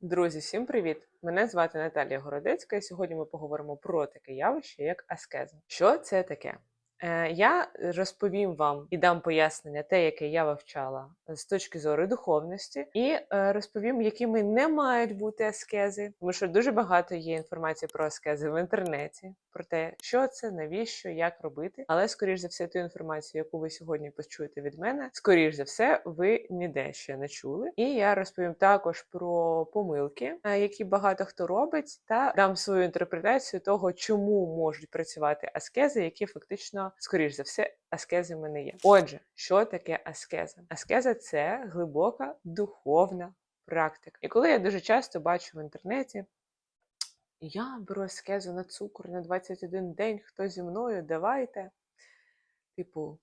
Друзі, всім привіт! Мене звати Наталія Городецька, і сьогодні ми поговоримо про таке явище, як аскеза. Що це таке? Е, Я розповім вам і дам пояснення те, яке я вивчала з точки зору духовності, і е, розповім, якими не мають бути аскези, тому що дуже багато є інформації про аскези в інтернеті, про те, що це, навіщо, як робити. Але скоріш за все, ту інформацію, яку ви сьогодні почуєте від мене, скоріш за все, ви ніде ще не чули. І я розповім також про помилки, е, які багато хто робить, та дам свою інтерпретацію того, чому можуть працювати аскези, які фактично, скоріш за все, аскезами не є. Отже, що таке аскеза? Аскеза це глибока духовна практика. І коли я дуже часто бачу в інтернеті. Я беру аскезу на цукор на 21 день, хто зі мною, давайте. Типу,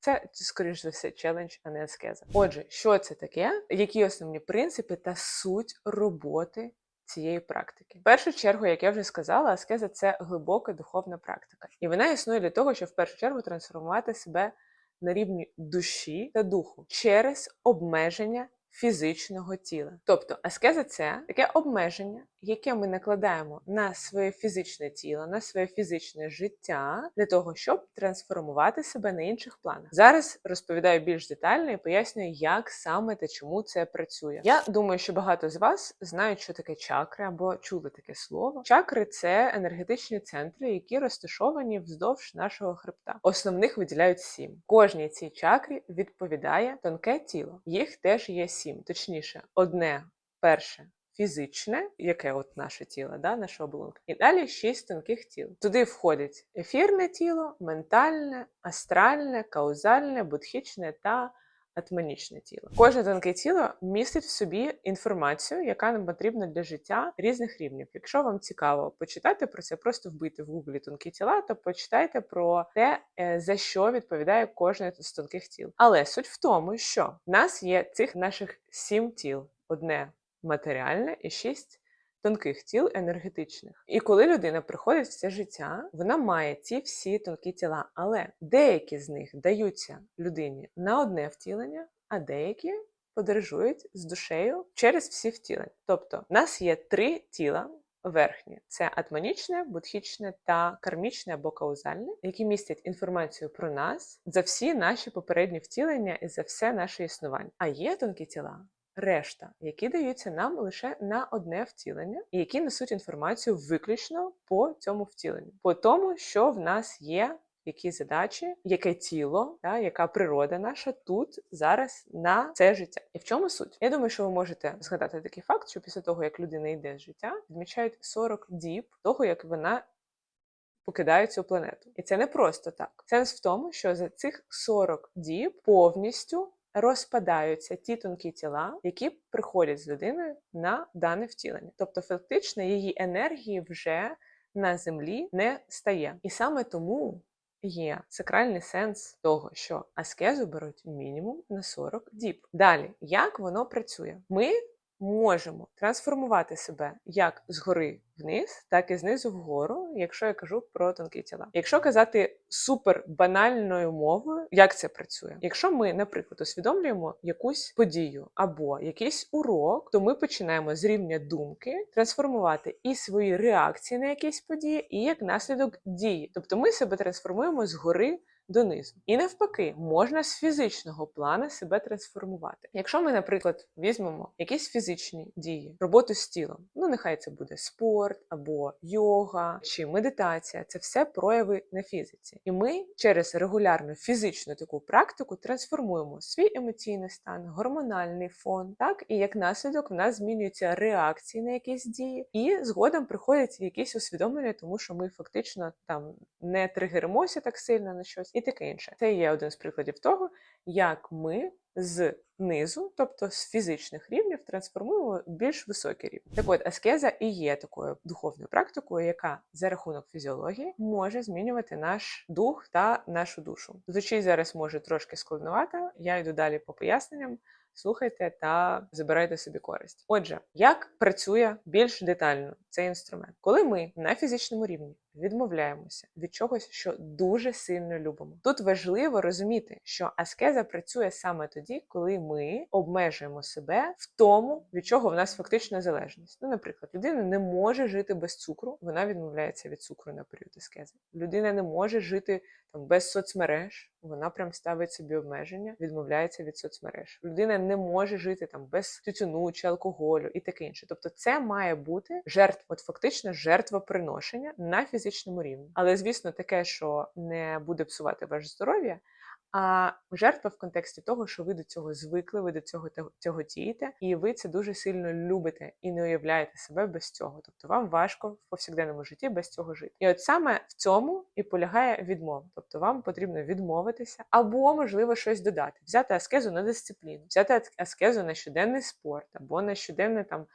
це, скоріш за все, челендж, а не аскеза. Отже, що це таке? Які основні принципи та суть роботи цієї практики? В першу чергу, як я вже сказала, аскеза це глибока духовна практика. І вона існує для того, щоб в першу чергу трансформувати себе на рівні душі та духу через обмеження фізичного тіла. Тобто аскеза це таке обмеження, яке ми накладаємо на своє фізичне тіло, на своє фізичне життя для того, щоб трансформувати себе на інших планах. Зараз розповідаю більш детально і пояснюю, як саме та чому це працює. Я думаю, що багато з вас знають, що таке чакри або чули таке слово. Чакри це енергетичні центри, які розташовані вздовж нашого хребта. Основних виділяють сім. Кожній цій чакрі відповідає тонке тіло. Їх теж є сім, точніше, одне перше. Фізичне, яке от наше тіло, да, наша оболонка, і далі шість тонких тіл. Туди входить ефірне тіло, ментальне, астральне, каузальне, будхічне та атманічне тіло. Кожне тонке тіло містить в собі інформацію, яка нам потрібна для життя різних рівнів. Якщо вам цікаво почитати про це, просто вбити в гуглі тонкі тіла, то почитайте про те, е, за що відповідає кожне з тонких тіл. Але суть в тому, що в нас є цих наших сім тіл: одне матеріальне і шість тонких тіл енергетичних. І коли людина приходить в це життя, вона має ці всі тонкі тіла, але деякі з них даються людині на одне втілення, а деякі подорожують з душею через всі втілення. Тобто, в нас є три тіла. Верхнє це атманічне, будхічне та кармічне або каузальне, які містять інформацію про нас за всі наші попередні втілення і за все наше існування. А є тонкі тіла, решта, які даються нам лише на одне втілення, і які несуть інформацію виключно по цьому втіленню, по тому, що в нас є. Які задачі, яке тіло, та, яка природа наша тут зараз на це життя. І в чому суть? Я думаю, що ви можете згадати такий факт, що після того, як людина йде з життя, відмічають 40 діб того, як вона покидає цю планету. І це не просто так. Сенс в тому, що за цих 40 діб повністю розпадаються ті тонкі тіла, які приходять з людиною на дане втілення. Тобто, фактично, її енергії вже на землі не стає. І саме тому. Є сакральний сенс того, що аскезу беруть мінімум на 40 діб. Далі, як воно працює? Ми можемо трансформувати себе як згори вниз, так і знизу вгору, якщо я кажу про тонкі тіла. Якщо казати супер банальною мовою, як це працює? Якщо ми, наприклад, усвідомлюємо якусь подію або якийсь урок, то ми починаємо з рівня думки трансформувати і свої реакції на якісь події, і як наслідок дії. Тобто ми себе трансформуємо згори донизу. І навпаки, можна з фізичного плану себе трансформувати. Якщо ми, наприклад, візьмемо якісь фізичні дії, роботу з тілом, ну нехай це буде спорт або йога чи медитація, це все прояви на фізиці. І ми через регулярну фізичну таку практику трансформуємо свій емоційний стан, гормональний фон, так і як наслідок в нас змінюються реакції на якісь дії, і згодом приходять якісь усвідомлення, тому що ми фактично там не тригеримося так сильно на щось і таке інше. Це є один з прикладів того, як ми з низу, тобто з фізичних рівнів, трансформуємо більш високі рівні. Так от аскеза і є такою духовною практикою, яка за рахунок фізіології може змінювати наш дух та нашу душу. Звучить зараз може трошки складновато. Я йду далі по поясненням. Слухайте та забирайте собі користь. Отже, як працює більш детально цей інструмент, коли ми на фізичному рівні відмовляємося від чогось, що дуже сильно любимо. Тут важливо розуміти, що аскеза працює саме тоді, коли ми обмежуємо себе в тому, від чого в нас фактично залежність. Ну, наприклад, людина не може жити без цукру, вона відмовляється від цукру на період аскези. Людина не може жити там без соцмереж. Вона прям ставить собі обмеження, відмовляється від соцмереж. Людина не може жити там без тютюну чи алкоголю і таке інше. Тобто, це має бути жертва, от фактично жертвоприношення на фізичному рівні. Але звісно, таке, що не буде псувати ваше здоров'я. А жертва в контексті того, що ви до цього звикли, ви до цього цього тієте, і ви це дуже сильно любите і не уявляєте себе без цього. Тобто вам важко в повсякденному житті без цього жити. І от саме в цьому і полягає відмова. Тобто вам потрібно відмовитися, або можливо щось додати, взяти аскезу на дисципліну, взяти аскезу на щоденний спорт, або на щоденне там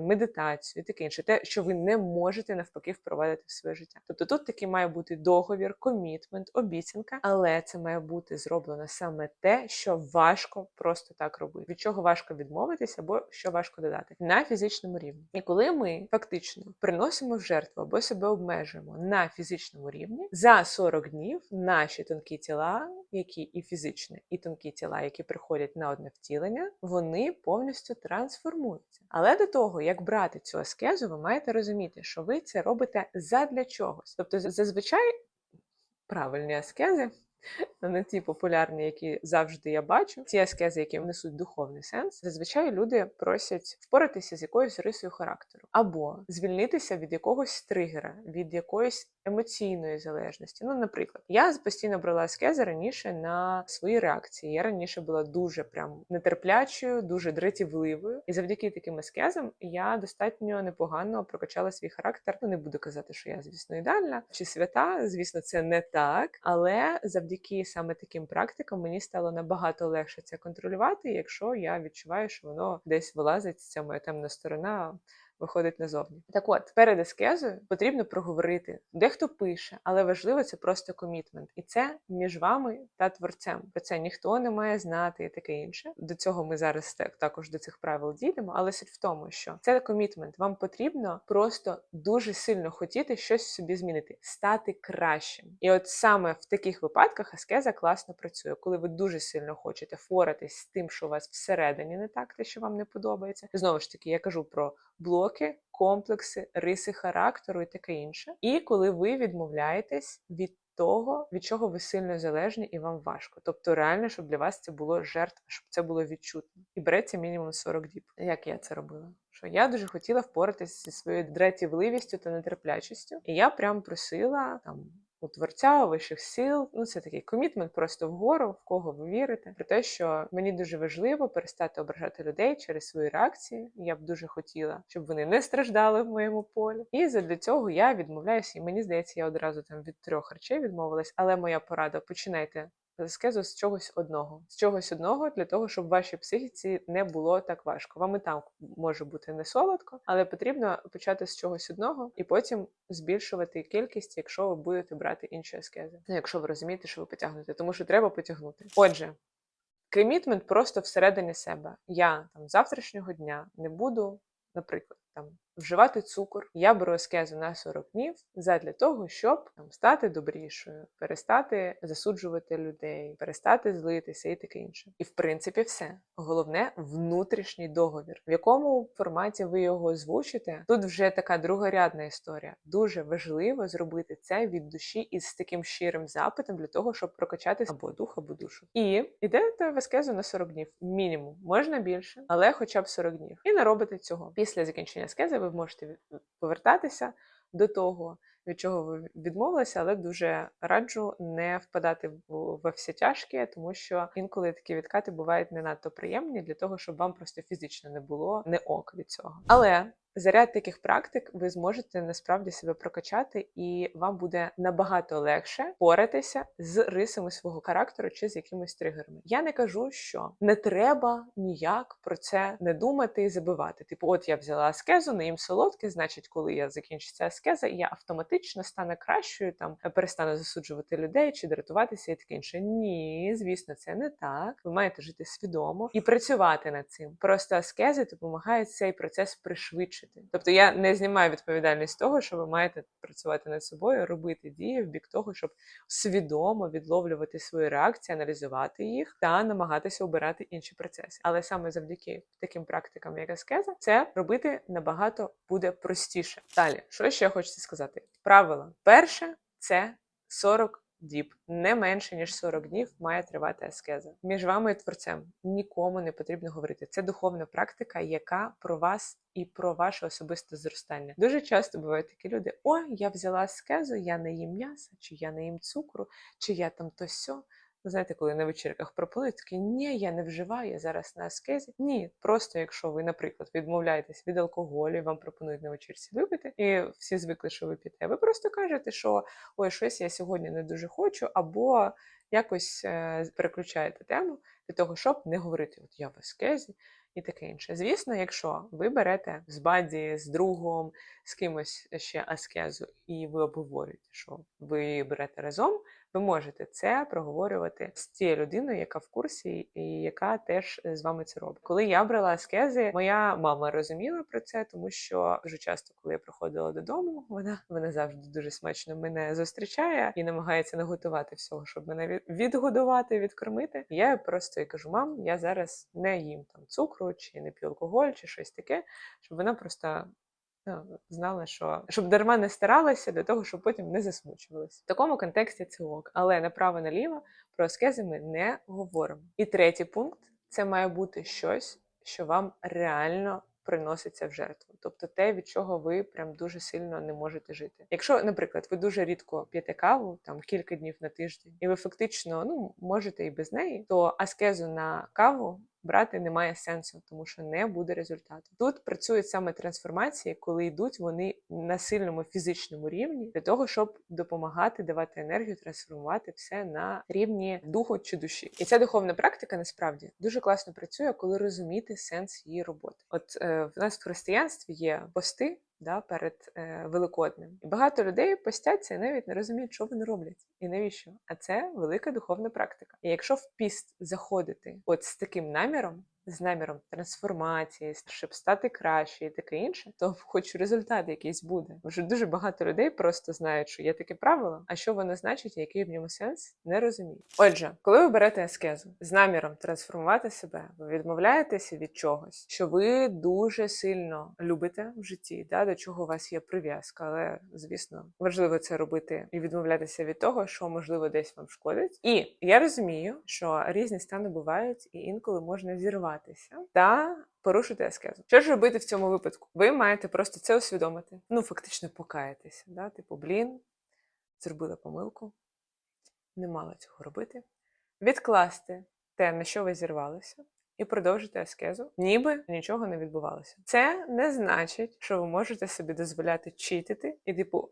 медитацію і таке інше, те, що ви не можете навпаки впровадити в своє життя. Тобто тут таки має бути договір, комітмент, обіцянка, але це має бути зроблено саме те, що важко просто так робити. Від чого важко відмовитися, або що важко додати на фізичному рівні. І коли ми фактично приносимо в жертву або себе обмежуємо на фізичному рівні, за 40 днів наші тонкі тіла, які і фізичні, і тонкі тіла, які приходять на одне втілення, вони повністю трансформуються. Але до того, як брати цю аскезу, ви маєте розуміти, що ви це робите задля чогось. Тобто, зазвичай правильні аскези не ті популярні, які завжди я бачу. Ті аскези, які несуть духовний сенс, зазвичай люди просять впоратися з якоюсь рисою характеру, або звільнитися від якогось тригера, від якоїсь емоційної залежності. Ну, наприклад, я постійно брала аскези раніше на свої реакції. Я раніше була дуже прям нетерплячою, дуже дратівливою, і завдяки таким аскезам я достатньо непогано прокачала свій характер. Ну не буду казати, що я звісно ідеальна чи свята. Звісно, це не так, але завдяки саме таким практикам мені стало набагато легше це контролювати, якщо я відчуваю, що воно десь вилазить ця моя темна сторона виходить назовні. Так от, перед ескезою потрібно проговорити. Дехто пише, але важливо це просто комітмент. І це між вами та творцем. Про це ніхто не має знати і таке інше. До цього ми зараз також до цих правил ділимо, але суть в тому, що це комітмент. Вам потрібно просто дуже сильно хотіти щось в собі змінити, стати кращим. І от саме в таких випадках аскеза класно працює, коли ви дуже сильно хочете форатись з тим, що у вас всередині не так, те, що вам не подобається. Знову ж таки, я кажу про блоки, комплекси, риси характеру і таке інше. І коли ви відмовляєтесь від того, від чого ви сильно залежні і вам важко. Тобто, реально, щоб для вас це було жертва, щоб це було відчутно. І береться мінімум 40 діб. Як я це робила? Що я дуже хотіла впоратися зі своєю дратівливістю та нетерплячістю, і я прям просила там у творця, у вищих сил. Ну, це такий комітмент просто вгору, в кого ви вірите, про те, що мені дуже важливо перестати ображати людей через свої реакції. Я б дуже хотіла, щоб вони не страждали в моєму полі. І задля цього я відмовляюся. І мені здається, я одразу там від трьох речей відмовилась. Але моя порада починайте аскезу з чогось одного, з чогось одного для того, щоб вашій психіці не було так важко. Вам і там може бути не солодко, але потрібно почати з чогось одного і потім збільшувати кількість, якщо ви будете брати інші аскези. Ну, якщо ви розумієте, що ви потягнете, тому що треба потягнути. Отже. Комітмент просто всередині себе. Я там завтрашнього дня не буду, наприклад, там вживати цукор. Я беру аскезу на 40 днів задля того, щоб там стати добрішою, перестати засуджувати людей, перестати злитися і таке інше. І в принципі, все головне внутрішній договір, в якому форматі ви його озвучите. Тут вже така другорядна історія. Дуже важливо зробити це від душі із таким щирим запитом для того, щоб прокачати або дух, або душу. І йдете в аскезу на 40 днів. Мінімум можна більше, але хоча б 40 днів. І не робите цього. Після закінчення аскези ви можете повертатися до того, від чого ви відмовилися, але дуже раджу не впадати в все тяжке, тому що інколи такі відкати бувають не надто приємні для того, щоб вам просто фізично не було не ок від цього. Але заряд таких практик ви зможете насправді себе прокачати, і вам буде набагато легше боратися з рисами свого характеру чи з якимись тригерами. Я не кажу, що не треба ніяк про це не думати і забивати. Типу, от я взяла аскезу, не їм солодке, значить, коли я закінчиться аскеза, я автоматично стану кращою, там перестану засуджувати людей чи дратуватися і таке інше. Ні, звісно, це не так. Ви маєте жити свідомо і працювати над цим. Просто аскези допомагають цей процес пришвидшити. Тобто я не знімаю відповідальність того, що ви маєте працювати над собою, робити дії в бік того, щоб свідомо відловлювати свої реакції, аналізувати їх та намагатися обирати інші процеси. Але саме завдяки таким практикам, як аскеза, це робити набагато буде простіше. Далі, що ще хочеться сказати? Правило перше це 40 діб. Не менше ніж 40 днів має тривати аскеза. Між вами і творцем нікому не потрібно говорити. Це духовна практика, яка про вас і про ваше особисте зростання. Дуже часто бувають такі люди: о, я взяла аскезу, я не їм м'яса, чи я не їм цукру, чи я там то сьо. Знаєте, коли на вечірках пропонують, такі ні, я не вживаю, я зараз на аскезі. Ні, просто якщо ви, наприклад, відмовляєтесь від алкоголю, вам пропонують на вечірці випити, і всі звикли, що ви п'єте, ви просто кажете, що ой, щось я сьогодні не дуже хочу, або якось е, переключаєте тему для того, щоб не говорити, от я в аскезі. І таке інше. Звісно, якщо ви берете з баді, з другом, з кимось ще аскезу, і ви обговорюєте, що ви берете разом, ви можете це проговорювати з тією людиною, яка в курсі, і яка теж з вами це робить. Коли я брала аскези, моя мама розуміла про це, тому що дуже часто, коли я приходила додому, вона вона завжди дуже смачно мене зустрічає і намагається наготувати всього, щоб мене відгодувати, відкормити. Я просто кажу: мам, я зараз не їм там цукру, чи не п'ю алкоголь, чи щось таке, щоб вона просто знала, що щоб дарма не старалася для того, щоб потім не засмучувалася. В такому контексті це ок. Але направо-наліво про аскези ми не говоримо. І третій пункт це має бути щось, що вам реально приноситься в жертву, тобто те, від чого ви прям дуже сильно не можете жити. Якщо, наприклад, ви дуже рідко п'єте каву, там кілька днів на тиждень, і ви фактично ну можете і без неї, то аскезу на каву брати немає сенсу, тому що не буде результату. Тут працюють саме трансформації, коли йдуть вони на сильному фізичному рівні для того, щоб допомагати давати енергію, трансформувати все на рівні духу чи душі. І ця духовна практика насправді дуже класно працює, коли розуміти сенс її роботи. От е, в нас в християнстві є пости. Да, перед е, Великоднем. І багато людей постяться і навіть не розуміють, що вони роблять і навіщо. А це велика духовна практика. І якщо в піст заходити от з таким наміром, з наміром трансформації, щоб стати краще і таке інше, то хоч результат якийсь буде. Вже дуже багато людей просто знають, що є таке правило, а що воно значить, який в ньому сенс, не розуміють. Отже, коли ви берете аскезу з наміром трансформувати себе, ви відмовляєтеся від чогось, що ви дуже сильно любите в житті, да, до чого у вас є прив'язка, але звісно важливо це робити і відмовлятися від того, що можливо десь вам шкодить. І я розумію, що різні стани бувають, і інколи можна зірватися та порушити аскезу. Що ж робити в цьому випадку? Ви маєте просто це усвідомити. Ну, фактично покаятися. Да? Типу, блін, зробила помилку, не мала цього робити. Відкласти те, на що ви зірвалися. І продовжити аскезу, ніби нічого не відбувалося. Це не значить, що ви можете собі дозволяти читити і, типу,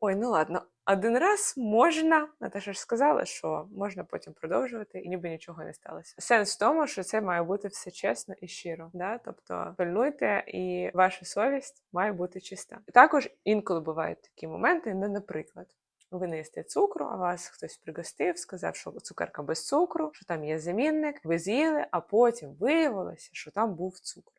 ой, ну ладно, один раз можна. Наташа ж сказала, що можна потім продовжувати, і ніби нічого не сталося. Сенс в тому, що це має бути все чесно і щиро. Да? Тобто пильнуйте, і ваша совість має бути чиста. Також інколи бувають такі моменти, ну, наприклад. Ви не їсте цукру, а вас хтось пригостив, сказав, що цукерка без цукру, що там є замінник, ви з'їли, а потім виявилося, що там був цукор.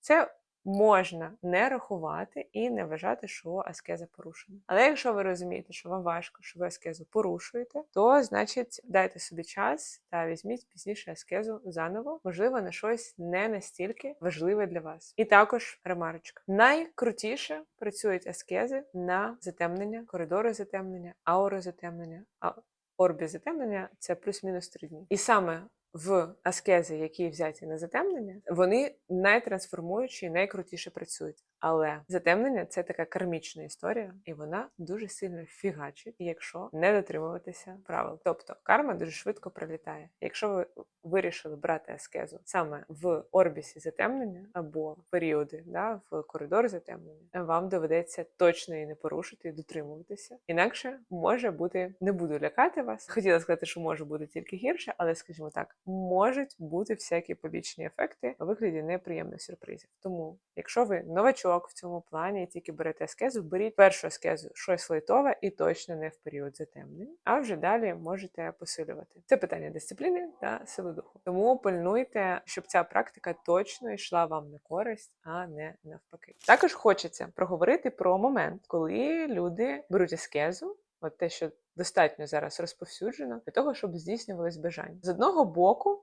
Це можна не рахувати і не вважати, що аскеза порушена. Але якщо ви розумієте, що вам важко, що ви аскезу порушуєте, то значить дайте собі час та візьміть пізніше аскезу заново, можливо, на щось не настільки важливе для вас. І також ремарочка. Найкрутіше працюють аскези на затемнення, коридори затемнення, ауру затемнення, а орбі затемнення це плюс-мінус три дні. І саме в аскези, які взяті на затемнення, вони найтрансформуючі і найкрутіше працюють. Але затемнення це така кармічна історія, і вона дуже сильно фігачить, якщо не дотримуватися правил. Тобто карма дуже швидко пролітає. Якщо ви вирішили брати аскезу саме в орбісі затемнення або періоди, да, в коридор затемнення, вам доведеться точно її не порушити і дотримуватися. Інакше може бути, не буду лякати вас. Хотіла сказати, що може бути тільки гірше, але скажімо так, можуть бути всякі побічні ефекти у вигляді неприємних сюрпризів. Тому, якщо ви новачок в цьому плані і тільки берете аскезу, беріть першу аскезу щось лайтове і точно не в період затемнень, а вже далі можете посилювати. Це питання дисципліни та сили духу. Тому пильнуйте, щоб ця практика точно йшла вам на користь, а не навпаки. Також хочеться проговорити про момент, коли люди беруть аскезу, от те, що достатньо зараз розповсюджено, для того, щоб здійснювались бажання. З одного боку.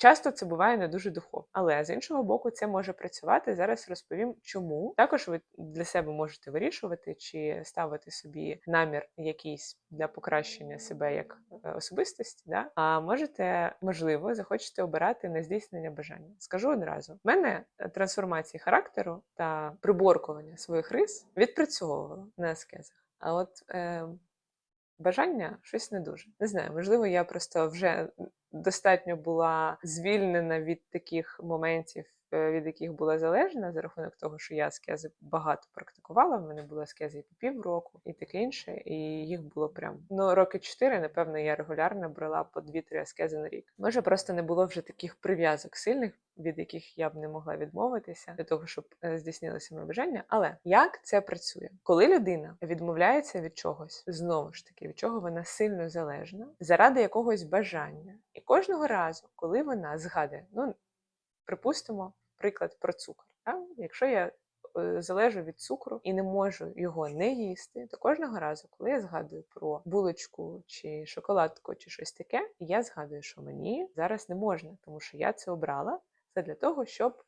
Часто це буває не дуже духовно, але з іншого боку, це може працювати. Зараз розповім, чому також ви для себе можете вирішувати чи ставити собі намір якийсь для покращення себе як е, особистості. Да? А можете, можливо, захочете обирати на здійснення бажання. Скажу одразу: в мене е, трансформації характеру та приборкування своїх рис відпрацьовувало на аскезах. А от е, бажання щось не дуже. Не знаю, можливо, я просто вже достатньо була звільнена від таких моментів, е, від яких була залежна, за рахунок того, що я аскези багато практикувала. В мене були аскези і по півроку, і таке інше, і їх було прям ну роки чотири. Напевно, я регулярно брала по дві-три аскези на рік. Може, просто не було вже таких прив'язок сильних. Від яких я б не могла відмовитися для того, щоб е, здійснилося моє бажання. Але як це працює? Коли людина відмовляється від чогось, знову ж таки, від чого вона сильно залежна, заради якогось бажання, і кожного разу, коли вона згадує, ну припустимо, приклад про цукор. Так? Якщо я е, залежу від цукру і не можу його не їсти, то кожного разу, коли я згадую про булочку чи шоколадку, чи щось таке, я згадую, що мені зараз не можна, тому що я це обрала. Це для того, щоб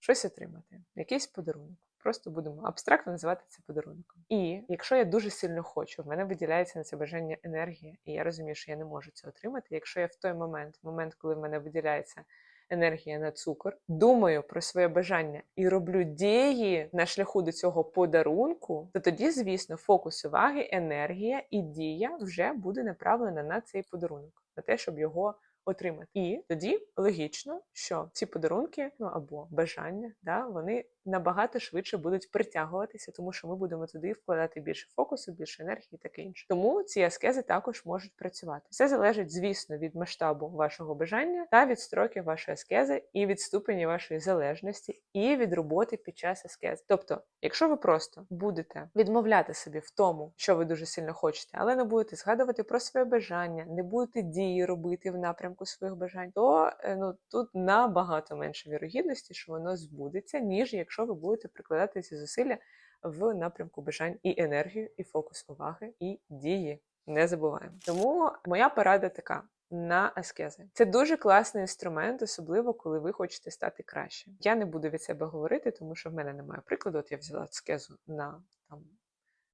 щось отримати, якийсь подарунок. Просто будемо абстрактно називати це подарунком. І якщо я дуже сильно хочу, в мене виділяється на це бажання енергія, і я розумію, що я не можу це отримати. Якщо я в той момент, в момент, коли в мене виділяється енергія на цукор, думаю про своє бажання і роблю дії на шляху до цього подарунку, то тоді, звісно, фокус уваги, енергія і дія вже буде направлена на цей подарунок, на те, щоб його отримати. І тоді логічно, що ці подарунки, ну або бажання, да, вони набагато швидше будуть притягуватися, тому що ми будемо туди вкладати більше фокусу, більше енергії таке інше. Тому ці аскези також можуть працювати. Все залежить, звісно, від масштабу вашого бажання та від строків вашої аскези, і від ступені вашої залежності, і від роботи під час аскези. Тобто, якщо ви просто будете відмовляти собі в тому, що ви дуже сильно хочете, але не будете згадувати про своє бажання, не будете дії робити в напрямку своїх бажань, то е, ну тут набагато менше вірогідності, що воно збудеться, ніж якщо ви будете прикладати ці зусилля в напрямку бажань і енергію, і фокус уваги, і дії. Не забуваємо. Тому моя порада така. На аскези це дуже класний інструмент, особливо коли ви хочете стати краще. Я не буду від себе говорити, тому що в мене немає прикладу. От я взяла аскезу на там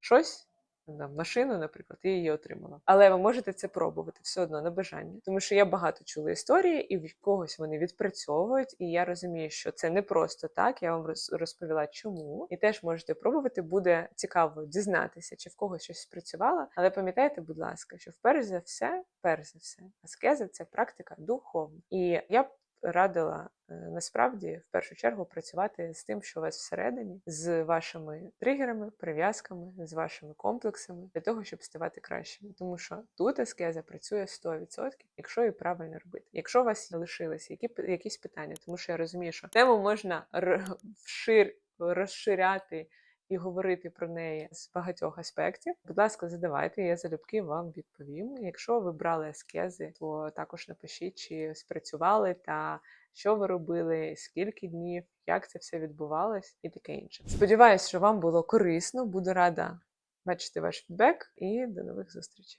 щось, на машину, наприклад, і її отримала. Але ви можете це пробувати все одно на бажання, тому що я багато чула історії, і в когось вони відпрацьовують. І я розумію, що це не просто так. Я вам роз- розповіла, чому, і теж можете пробувати. Буде цікаво дізнатися, чи в когось щось спрацювало. Але пам'ятайте, будь ласка, що вперше за все, перш за все, аскеза це практика духовна. І я радила е, насправді в першу чергу працювати з тим, що у вас всередині, з вашими тригерами, прив'язками, з вашими комплексами для того, щоб ставати кращими. Тому що тут аскеза працює 100%, якщо її правильно робити. Якщо у вас залишилися які якісь питання, тому що я розумію, що тему можна вшир розширяти. І говорити про неї з багатьох аспектів. Будь ласка, задавайте, я залюбки вам відповім. Якщо ви брали аскези, то також напишіть, чи спрацювали та що ви робили, скільки днів, як це все відбувалось і таке інше. Сподіваюсь, що вам було корисно. Буду рада бачити ваш фідбек і до нових зустрічей.